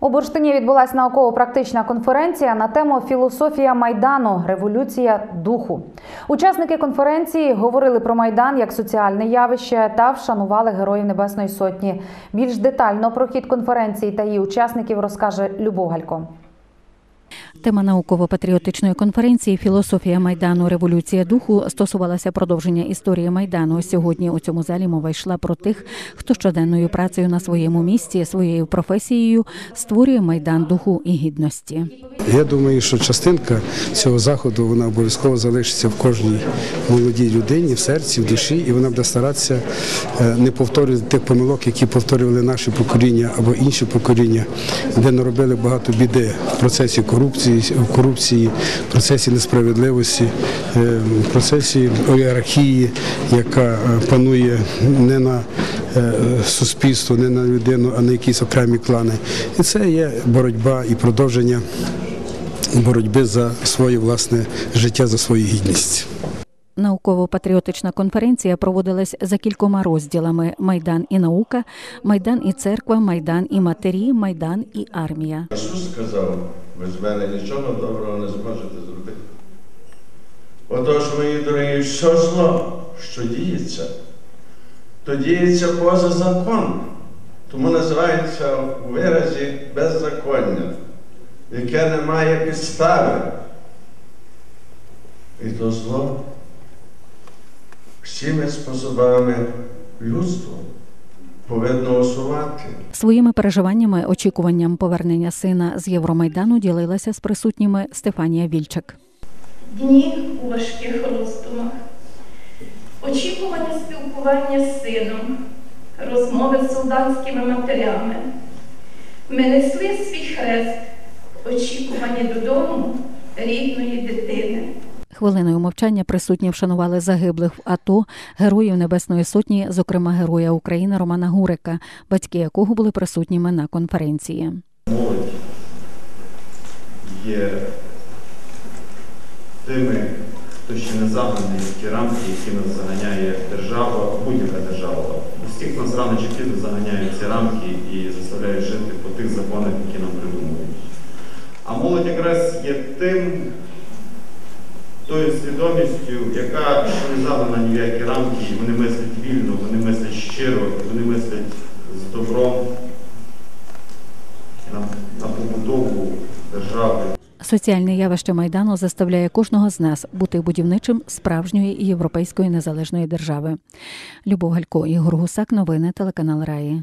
У Бурштині відбулася науково-практична конференція на тему Філософія майдану Революція духу. Учасники конференції говорили про майдан як соціальне явище та вшанували героїв Небесної Сотні. Більш детально про хід конференції та її учасників розкаже Любов Галько. Тема науково-патріотичної конференції Філософія майдану Революція духу стосувалася продовження історії майдану. Сьогодні у цьому залі мова йшла про тих, хто щоденною працею на своєму місці, своєю професією створює майдан духу і гідності. Я думаю, що частинка цього заходу вона обов'язково залишиться в кожній молодій людині, в серці, в душі, і вона буде старатися е, не повторювати тих помилок, які повторювали наші покоління або інші покоління, де наробили багато біди в процесі корупції, в корупції, в процесі несправедливості, е, в процесі олігархії, яка е, панує не на е, суспільство, не на людину, а на якісь окремі клани. І це є боротьба і продовження боротьби за своє власне життя, за свою гідність. Науково-патріотична конференція проводилась за кількома розділами: Майдан і наука, Майдан і церква, Майдан і матері, Майдан і армія. Ісус сказав, ви з мене нічого доброго не зможете зробити. Отож, мої дорогі, що зло, що діється, то діється поза закон. Тому називається у виразі беззаконня, яке не має підстави. І то зло всіми способами людство повинно усувати. Своїми переживаннями, очікуванням повернення сина з Євромайдану ділилася з присутніми Стефанія Вільчик. дні у важких роздумах, очікування спілкування з сином, розмови з солдатськими матерями. Ми несли свій хрест, очікування додому рідної дитини. Хвилиною мовчання присутні вшанували загиблих в АТО героїв Небесної Сотні, зокрема героя України Романа Гурика, батьки якого були присутніми на конференції. молодь є тими, хто ще не загнаний в ті рамки, які нас заганяє держава, будь-яка держава. Усіх нас рано чи пізно заганяють ці рамки і заставляють жити по тих законах, які нам придумують. А молодь якраз є тим, тою свідомістю, яка не загнана ні в які рамки, вони мислять вільно, вони мислять щиро, вони мислять з добром на, на побудову держави. Соціальне явище майдану заставляє кожного з нас бути будівничим справжньої європейської незалежної держави. Любов Галько, Ігор Гусак, новини телеканал Раї.